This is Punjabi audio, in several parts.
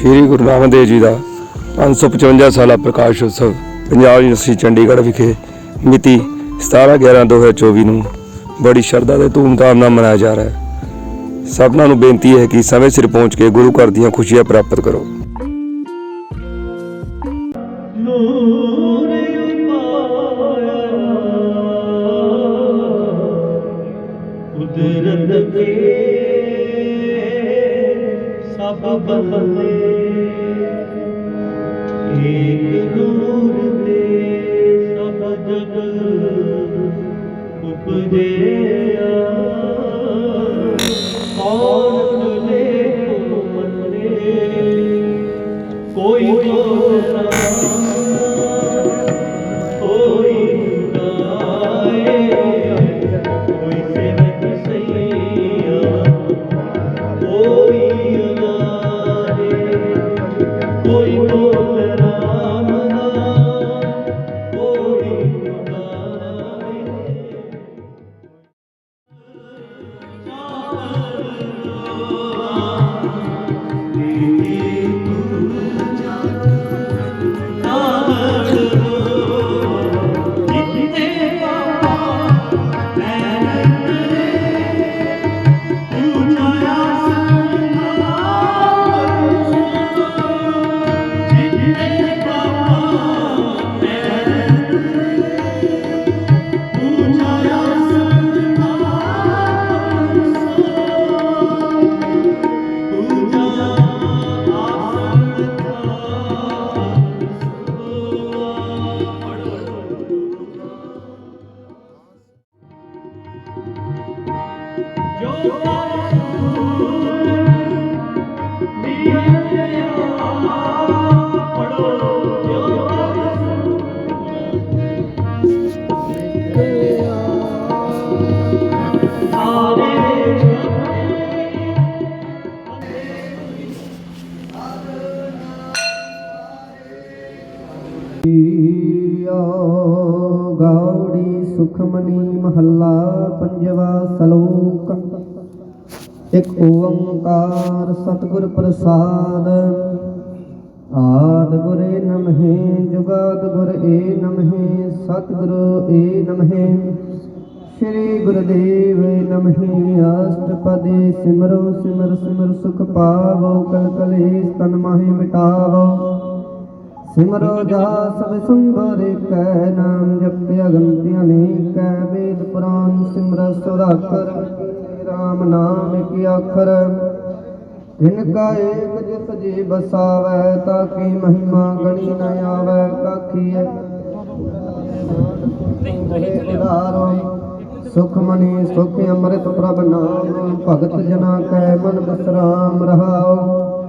ਸ੍ਰੀ ਗੁਰੂ ਨਾਨਕ ਦੇਵ ਜੀ ਦਾ 555 ਸਾਲਾ ਪ੍ਰਕਾਸ਼ ਉਤਸਵ ਪੰਜਾਬ ਯੂਨੀਵਰਸਿਟੀ ਚੰਡੀਗੜ੍ਹ ਵਿਖੇ ਮਿਤੀ 17/11/2024 ਨੂੰ ਬੜੀ ਸ਼ਰਧਾ ਤੇ ਧੂਮਧਾਮ ਨਾਲ ਮਨਾਇਆ ਜਾ ਰਿਹਾ ਹੈ। ਸਭਨਾਂ ਨੂੰ ਬੇਨਤੀ ਹੈ ਕਿ ਸਮੇਂ ਸਿਰ ਪਹੁੰਚ ਕੇ ਗੁਰੂ ਘਰ ਦੀਆਂ ਖੁਸ਼ੀਆਂ ਪ੍ਰਾਪਤ ਕਰੋ। ਕੁਦਰਤ ਕੇ ਸਭ ਬਦਲੇ ਇੱਕ ਓੰਕਾਰ ਸਤਿਗੁਰ ਪ੍ਰਸਾਦ। ਆਦ ਗੁਰੇ ਨਮਹਿ, ਜੁਗਾਦ ਗੁਰ ਏ ਨਮਹਿ, ਸਤਿਗੁਰੂ ਏ ਨਮਹਿ। ਸ੍ਰੀ ਗੁਰਦੇਵ ਨਮਹਿ, ਅਸ਼ਟਪਦੀ ਸਿਮਰੋ ਸਿਮਰ ਸਿਮਰ ਸੁਖ ਪਾਵੋ, ਕਲ ਕਲੇਸ਼ ਤਨ ਮਾਹਿ ਮਿਟਾਵੋ। ਸਿਮਰੋ ਜਾ ਸਭ ਕੈ ਨਾਮ ਜਪਿਆ ਗੰਤਿਆਂ ਨੇ ਵੇਦ ਪੁਰਾਨ ਸਿਮਰ ਸੁਰਾਖਰ ਰਾਮ ਨਾਮ ਕੀ ਅੱਖਰ। ਜਿਨ ਕਾ ਏਕ ਜਿਸ ਜੀ ਬਸਾਵੈ ਤਾ ਕੀ ਮਹਿਮਾ ਗਣੀ ਨ ਆਵੈ ਕਾਖੀਐ ਉਦਾਰੋ ਸੁਖ ਮਨੀ, ਸੁਖ ਅੰਮ੍ਰਿਤ ਪ੍ਰਭ ਨਾਮ, ਭਗਤ ਜਨਾ ਕੈ ਮਨ ਬਿਸਰਾਮ ਰਹਾਓ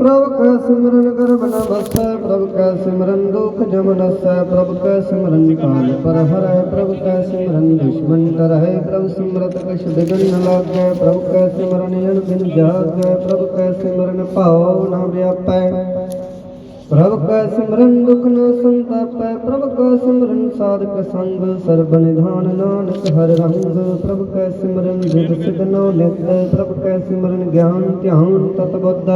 ਪ੍ਰਭ ਕੈ ਸਿਮਰਨ ਕਰਬ ਨ ਬਸੈ ਪ੍ਰਭ ਕੈ ਸਿਮਰਨ ਦੁਖ ਜਮ ਨਸੈ ਪ੍ਰਭ ਕੈ ਸਿਮਰਨ ਕਾਲ ਪਰ ਹਰੈ ਪ੍ਰਭ ਕੈ ਸਿਮਰਨ ਦੁਸ਼ਮਨ ਤਰਹਿ ਪ੍ਰਭ ਸਿਮਰਤ ਕਛ ਬਿਗਨ ਨ ਲਾਗੈ ਪ੍ਰਭ ਕੈ ਸਿਮਰਨ ਅਨ ਬਿਨ ਜਾਗੈ ਪ੍ਰਭ ਕੈ ਸਿਮਰਨ ਭਾਉ ਨ ਵਿਆਪੈ ਪ੍ਰਭ ਕੈ ਸਿਮਰਨ ਦੁਖ ਨ ਸੰਤਾਪੈ ਪ੍ਰਭ ਕੈ ਸਿਮਰਨ ਸਾਧਕ ਸੰਗ ਸਰਬ ਨਿਧਾਨ ਨਾਨਕ ਹਰ ਰੰਗ ਪ੍ਰਭ ਕੈ ਸਿਮਰਨ ਜਿਤ ਸਿਧ ਨੋ ਨਿਤ ਪ੍ਰਭ ਕੈ ਸਿਮਰਨ ਗਿਆਨ ਧਿਆਨ ਤਤ ਬੁੱਧ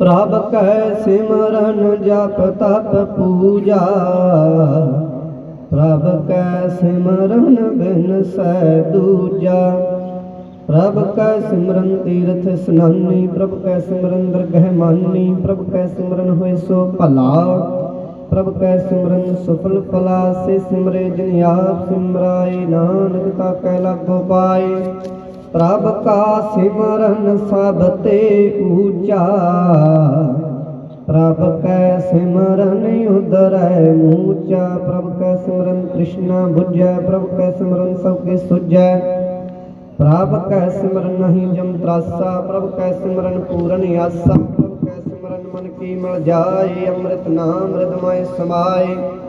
ਪ੍ਰਭ ਕੈ ਸਿਮਰਨ ਜਪ ਤਪ ਪੂਜਾ। ਪ੍ਰਭ ਕੈ ਸਿਮਰਨ ਬਿਨ ਸੈ ਦੂਜਾ। ਪ੍ਰਭ ਕੈ ਸਿਮਰਨ ਤੀਰਥ ਸਨਾਨੀ, ਪ੍ਰਭ ਕੈ ਸਿਮਰਨ ਦਰਗਹਿ ਮਾਨੀ, ਪ੍ਰਭ ਕੈ ਸਿਮਰਨ ਹੋਏ ਸੋ ਭਲਾ। ਪ੍ਰਭ ਕੈ ਸਿਮਰਨ ਸੁਫਲ ਫਲਾ, ਸੇ ਸਿਮਰੇ ਜਿਨ ਆਪ ਸਿਮਰਾਏ, ਨਾਨਕ ਤਾ ਕੈ ਲਾਗੋ ਪਾਏ। ਪ੍ਰਭ ਕਾ ਸਿਮਰਨ ਸਭ ਤੇ ਊਚਾ। ਪ੍ਰਭ ਕੈ ਸਿਮਰਨ ਉਦਰੈ ਮੂਚਾ। ਪ੍ਰਭ ਕੈ ਸਿਮਰਨ ਕ੍ਰਿਸ਼ਨਾ ਬੁਝੈ। ਪ੍ਰਭ ਕੈ ਸਿਮਰਨ ਸਭ ਕੇ ਸੁਝੈ। ਪ੍ਰਭ ਕੈ ਸਿਮਰਨ ਨਹੀਂ ਜਮ ਤਰਾਸਾ। ਪ੍ਰਭ ਕੈ ਸਿਮਰਨ ਪੂਰਨ ਆਸਾ। ਪ੍ਰਭ ਕੈ ਸਿਮਰਨ ਮਨ ਕੀ ਮਿਲ ਜਾਏ। ਅੰਮ੍ਰਿਤ ਨਾਮ ਹਿਰਦਮੈ ਸਮਾਏ।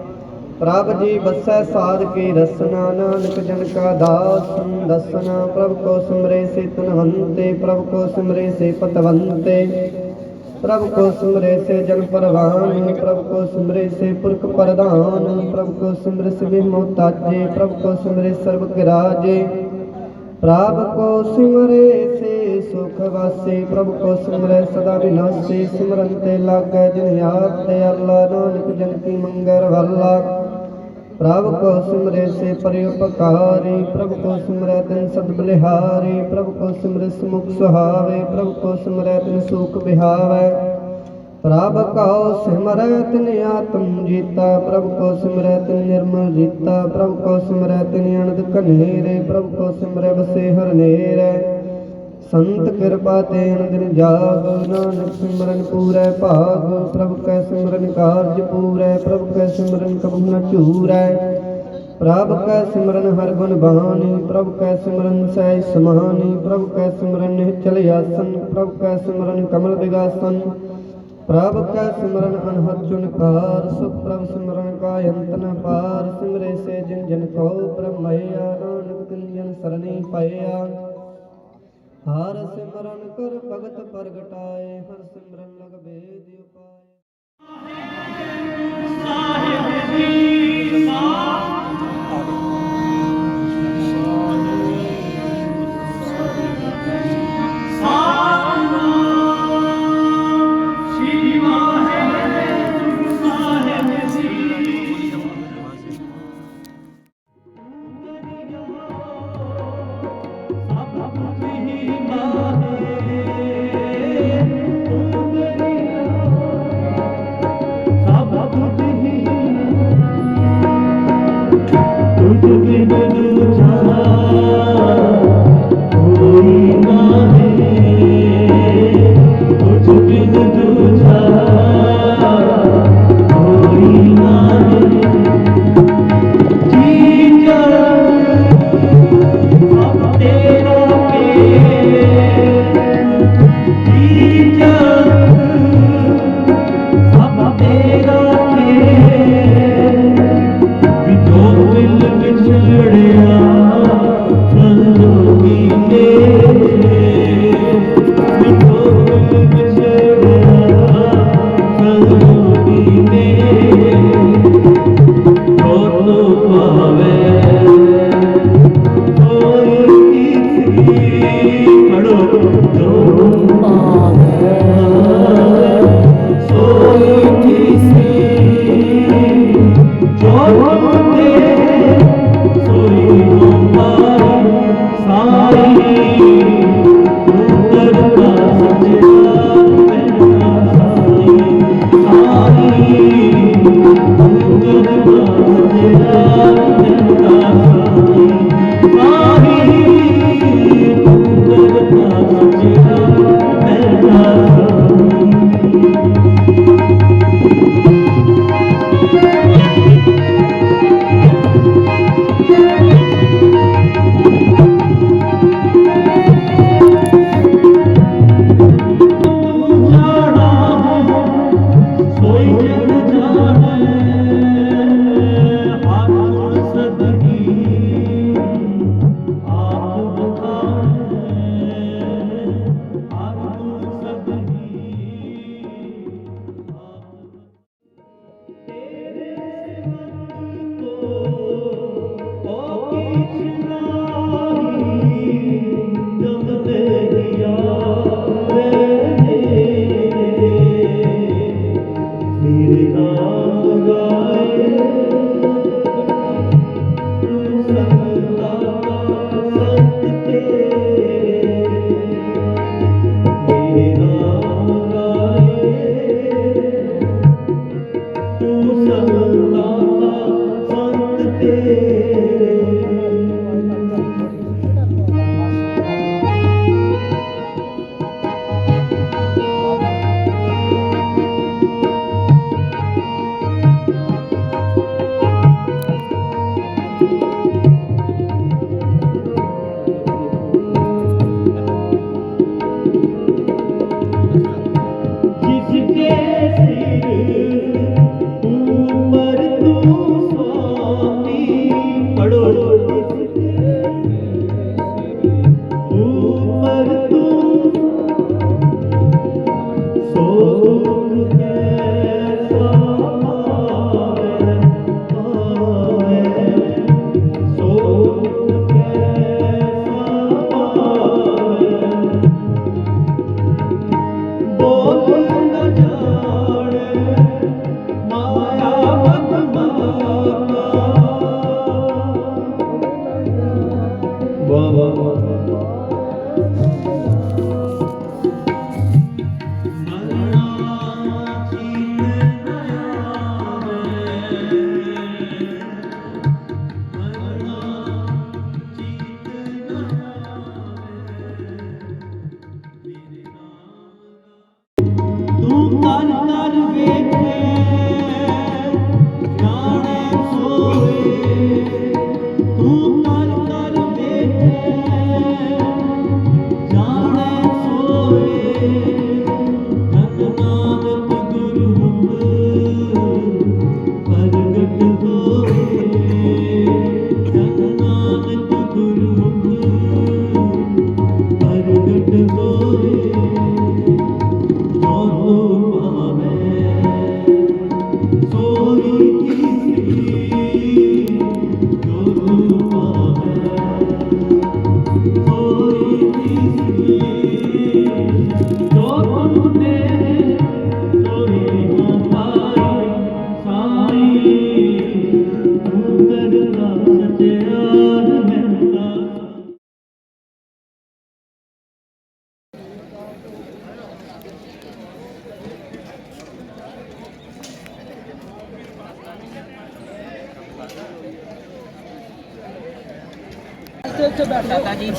ਪ੍ਰਭ ਜੀ ਬਸੈ ਸਾਧ ਕੇ ਰਸਨਾ, ਨਾਨਕ ਜਨ ਕਾ ਦਾਸ ਦਸਨਾ ਪ੍ਰਭ ਕੋ ਸਿਮਰੇ ਸੇ ਤਨਵੰਤੇ ਪ੍ਰਭ ਕੋ ਸਿਮਰੇ ਸੇ ਪਤਵੰਤੇ, ਪ੍ਰਭ ਕੋ ਸਿਮਰੇ ਸੇ ਜਨ ਪਰਵਾਨ, ਪ੍ਰਭ ਕੋ ਸਿਮਰੇ ਸੇ ਪੁਰਖ ਪ੍ਰਧਾਨ, ਪ੍ਰਭ ਕੋ ਸਿਮਰੇ ਸੇ ਬਿਮੋਤਾਜੇ ਪ੍ਰਭ ਕੋ ਸਿਮਰੇ ਸਰਬ ਕੇ ਪ੍ਰਭ ਕੋ ਸਿਮਰੇ ਸੇ ਸੁਖ ਵਾਸੀ, ਪ੍ਰਭ ਕੋ ਸਿਮਰੈ ਸਦਾ ਵਿਨਾਸੀ, ਸਿਮਰਨ ਤੇ ਲਾਗੈ ਜਿਨ ਆਪ ਤੇ ਅੱਲਾ ਨਾਨਕ ਜਨ ਕੀ ਮੰਗਰ ਵਾਲਾ। ਪ੍ਰਭ ਕੋ ਸਿਮਰੇ ਸੇ ਪਰਿਉਪਕਾਰੀ, ਪ੍ਰਭ ਕੋ ਸਿਮਰੈ ਤਿਨ ਸਦ ਬਲਿਹਾਰੀ, ਪ੍ਰਭ ਕੋ ਸਿਮਰੈ ਸਮੁਖ ਸੁਹਾਵੇ, ਪ੍ਰਭ ਕੋ ਸਿਮਰੈ ਤਿਨ ਸੂਖ ਬਿਹਾਵੇ। ਪ੍ਰਭ ਕਉ ਸਿਮਰੈ ਤਿਨ ਆਤਮ ਜੀਤਾ, ਪ੍ਰਭ ਕੋ ਸਿਮਰੈ ਤਿਨ ਨਿਰਮਲ ਜੀਤਾ, ਪ੍ਰਭ ਕੋ ਸਿਮਰੈ ਤਿਨ ਅਨੰਦ ਕਨੇਰੇ ਪ੍ਰਭ ਕੋ ਸਿਮਰੈ ਬਸੇ ਹਰ ਸੰਤ ਕਿਰਪਾ ਤੇ ਅਨੰਦਿਨ ਜਾਗ, ਨਾਨਕ ਸਿਮਰਨ ਪੂਰੈ ਭਾਗ, ਪ੍ਰਭ ਕੈ ਸਿਮਰਨ ਕਾਰਜ ਪੂਰੈ, ਪ੍ਰਭ ਕੈ ਸਿਮਰਨ ਕਬੂ ਨ ਝੂਰੈ। ਪ੍ਰਭ ਕੈ ਸਿਮਰਨ ਹਰ ਗੁਣ ਬਾਣੀ, ਪ੍ਰਭ ਕੈ ਸਿਮਰਨ ਸਹਿ ਸਮਾਨੀ, ਪ੍ਰਭ ਕੈ ਸਿਮਰਨ ਨਿਹਚਲ ਆਸਨ, ਪ੍ਰਭ ਕੈ ਸਿਮਰਨ ਕਮਲ ਵਿਗਾਸਨ ਪ੍ਰਭ ਕੈ ਸਿਮਰਨ ਅਨਹਦ ਚੁਨਕਾਰ ਸੁਖ ਪ੍ਰਭ ਸਿਮਰਨ ਕਾ ਅੰਤ ਨ ਪਾਰ। ਸਿਮਰੇ ਸੇ ਜਿਨ ਜਨ ਕੋ ਬ੍ਰਹਮਇਆ ਨਾਨਕ ਤਿਨ ਜਨ ਸਰਣੀ ਪਾਇਆ। ਹਰ ਸਿਮਰਨ ਕਰ ਭਗਤ ਪ੍ਰਗਟਾਏ ਹਰ ਸਿਮਰਨ ਲਗ ਬੇਦ ਉਪਾਏ। ਤੁਝ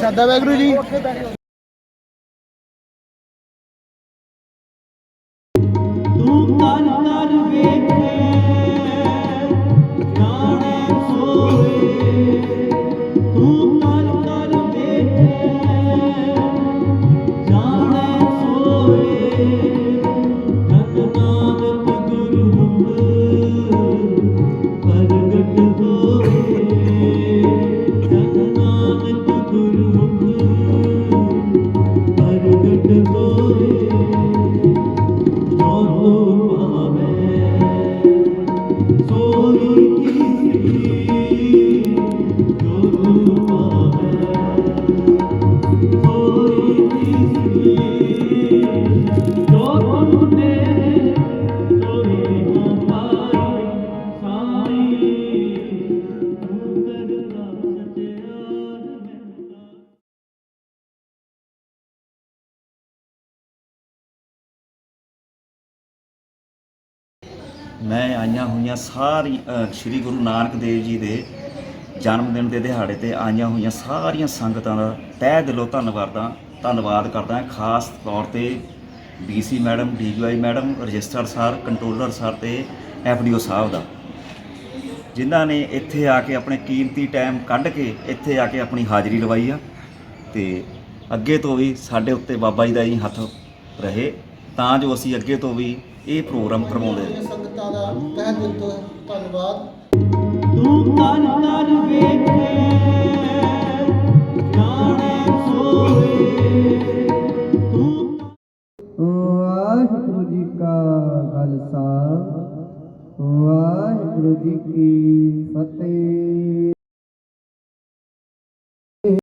ਸਾਦਾ ਵੈਗਰੂ ਜੀ। ਮੈਂ ਆਈਆਂ ਹੋਈਆਂ ਸਾਰੀ ਸ੍ਰੀ ਗੁਰੂ ਨਾਨਕ ਦੇਵ ਜੀ ਦੇ ਜਨਮ ਦਿਨ ਦੇ ਦਿਹਾੜੇ ਤੇ ਆਈਆਂ ਹੋਈਆਂ ਸਾਰੀਆਂ ਸੰਗਤਾਂ ਦਾ ਤਹਿ ਦਿਲੋਂ ਧੰਨਵਾਦਾਂ ਧੰਨਵਾਦ ਕਰਦਾ ਹਾਂ। ਖਾਸ ਤੌਰ ਤੇ DC madam DGI madam register sir, controller sir ਤੇ ਐਫਡੀਓ ਸਾਹਿਬ ਦਾ। ਜਿਨ੍ਹਾਂ ਨੇ ਇੱਥੇ ਆ ਕੇ ਆਪਣੇ ਕੀਮਤੀ ਟਾਈਮ ਕੱਢ ਕੇ ਇੱਥੇ ਆ ਕੇ ਆਪਣੀ ਹਾਜ਼ਰੀ ਲਵਾਈ ਆ ਤੇ ਅੱਗੇ ਤੋਂ ਵੀ ਸਾਡੇ ਉੱਤੇ ਬਾਬਾ ਜੀ ਦਾ ਹੀ ਹੱਥ ਰਹੇ। ਤਾਂ ਜੋ ਅਸੀਂ ਅੱਗੇ ਤੋਂ ਵੀ ਇਹ ਪ੍ਰੋਗਰਾਮ ਕਰਵਾਉਂਦੇ ਰਹੀਏ ਸੰਗਤਾਂ ਦਾ ਤਹਿ ਦਿਲ ਤੋਂ ਧੰਨਵਾਦ। ਤੂੰ ਕਰ ਕਰ ਵੇਖੇ ਜਾਣੇ ਸੋਏ। ਤੂੰ ਵਾਹਿਗੁਰੂ ਜੀ ਕਾ ਖਾਲਸਾ ਵਾਹਿਗੁਰੂ ਜੀ ਕੀ ਫਤਿਹ।